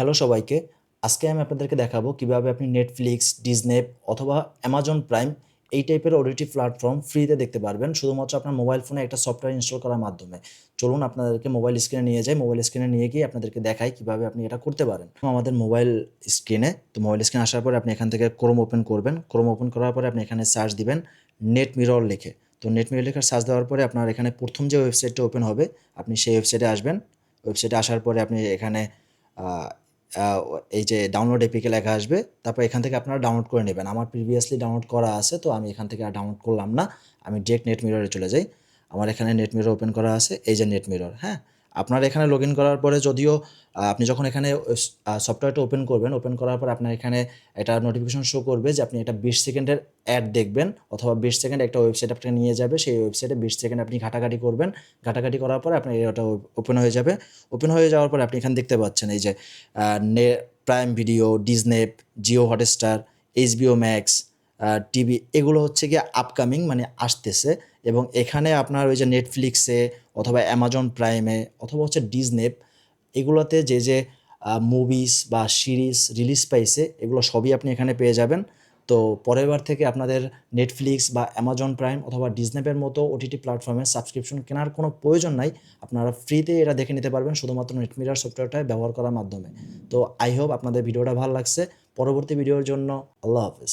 Hello সবাইকে। আজকে আমি আপনাদেরকে দেখাবো কীভাবে আপনি নেটফ্লিক্স ডিজনেপ অথবা অ্যামাজন প্রাইম এই টাইপের ওডিটি প্ল্যাটফর্ম ফ্রিতে দেখতে পারবেন। শুধুমাত্র আপনার মোবাইল ফোনে একটা সফটওয়্যার ইনস্টল করার মাধ্যমে। চলুন আপনাদেরকে মোবাইল স্ক্রিনে নিয়ে যাই। মোবাইল স্ক্রিনে নিয়ে গিয়ে আপনাদেরকে দেখাই কীভাবে আপনি এটা করতে পারেন। আমাদের মোবাইল স্ক্রিনে তো মোবাইল স্ক্রিনে আসার পরে আপনি এখান থেকে ক্রোম ওপেন করবেন। ক্রোম ওপেন করার পরে আপনি এখানে সার্চ দিবেন নেট মিরর লিখে। তো নেট মিরর লেখার সার্চ দেওয়ার পরে আপনার এখানে প্রথম যে ওয়েবসাইটটা ওপেন হবে, আপনি সেই ওয়েবসাইটে আসবেন। ওয়েবসাইটে আসার পরে আপনি এখানে এই যে ডাউনলোড এপিকে লেখা আসবে, তারপর এখান থেকে আপনারা ডাউনলোড করে নেবেন। আমার প্রিভিয়াসলি ডাউনলোড করা আছে, তো আমি এখান থেকে আর ডাউনলোড করলাম না। আমি ডিরেক্ট নেট মিররে চলে যাই। আমার এখানে নেট মিরর ওপেন করা আছে, এই যে নেট মিরর হ্যাঁ? আপনার এখানে লগ ইন করার পরে যদিও আপনি যখন এখানে সফটওয়্যারটা ওপেন করবেন ওপেন করার পর আপনার এখানে একটা নোটিফিকেশন শো করবে যে আপনি একটা বিশ সেকেন্ডের অ্যাড দেখবেন অথবা বিশ সেকেন্ড একটা ওয়েবসাইট আপনাকে নিয়ে যাবে। সেই ওয়েবসাইটে বিশ সেকেন্ড আপনি ঘাটাঘাটি করবেন। ঘাটাঘাটি করার পরে আপনার এটা ওপেন হয়ে যাবে। ওপেন হয়ে যাওয়ার পরে আপনি এখানে দেখতে পাচ্ছেন এই যে নে Prime Video Disney Jio Hotstar HBO Max TV এগুলো হচ্ছে গিয়ে আপকামিং মানে আসতেছে। এবং এখানে আপনার ওই যে নেটফ্লিক্সে অথবা অ্যামাজন প্রাইমে অথবা হচ্ছে ডিজনেপ এগুলোতে যে যে মুভিস বা সিরিজ রিলিজ পাইছে, এগুলো সবই আপনি এখানে পেয়ে যাবেন। তো পরের বার থেকে আপনাদের নেটফ্লিক্স বা অ্যামাজন প্রাইম অথবা ডিজনেপের মতো ওটিটি প্ল্যাটফর্মে সাবস্ক্রিপশন কেনার কোনো প্রয়োজন নাই। আপনারা ফ্রিতে এটা দেখে নিতে পারবেন শুধুমাত্র নেটমিরার সফটওয়্যারটা ব্যবহার করার মাধ্যমে। তো আই হোপ আপনাদের ভিডিওটা ভালো লাগছে। পরবর্তী ভিডিওর জন্য আল্লাহ হাফেজ।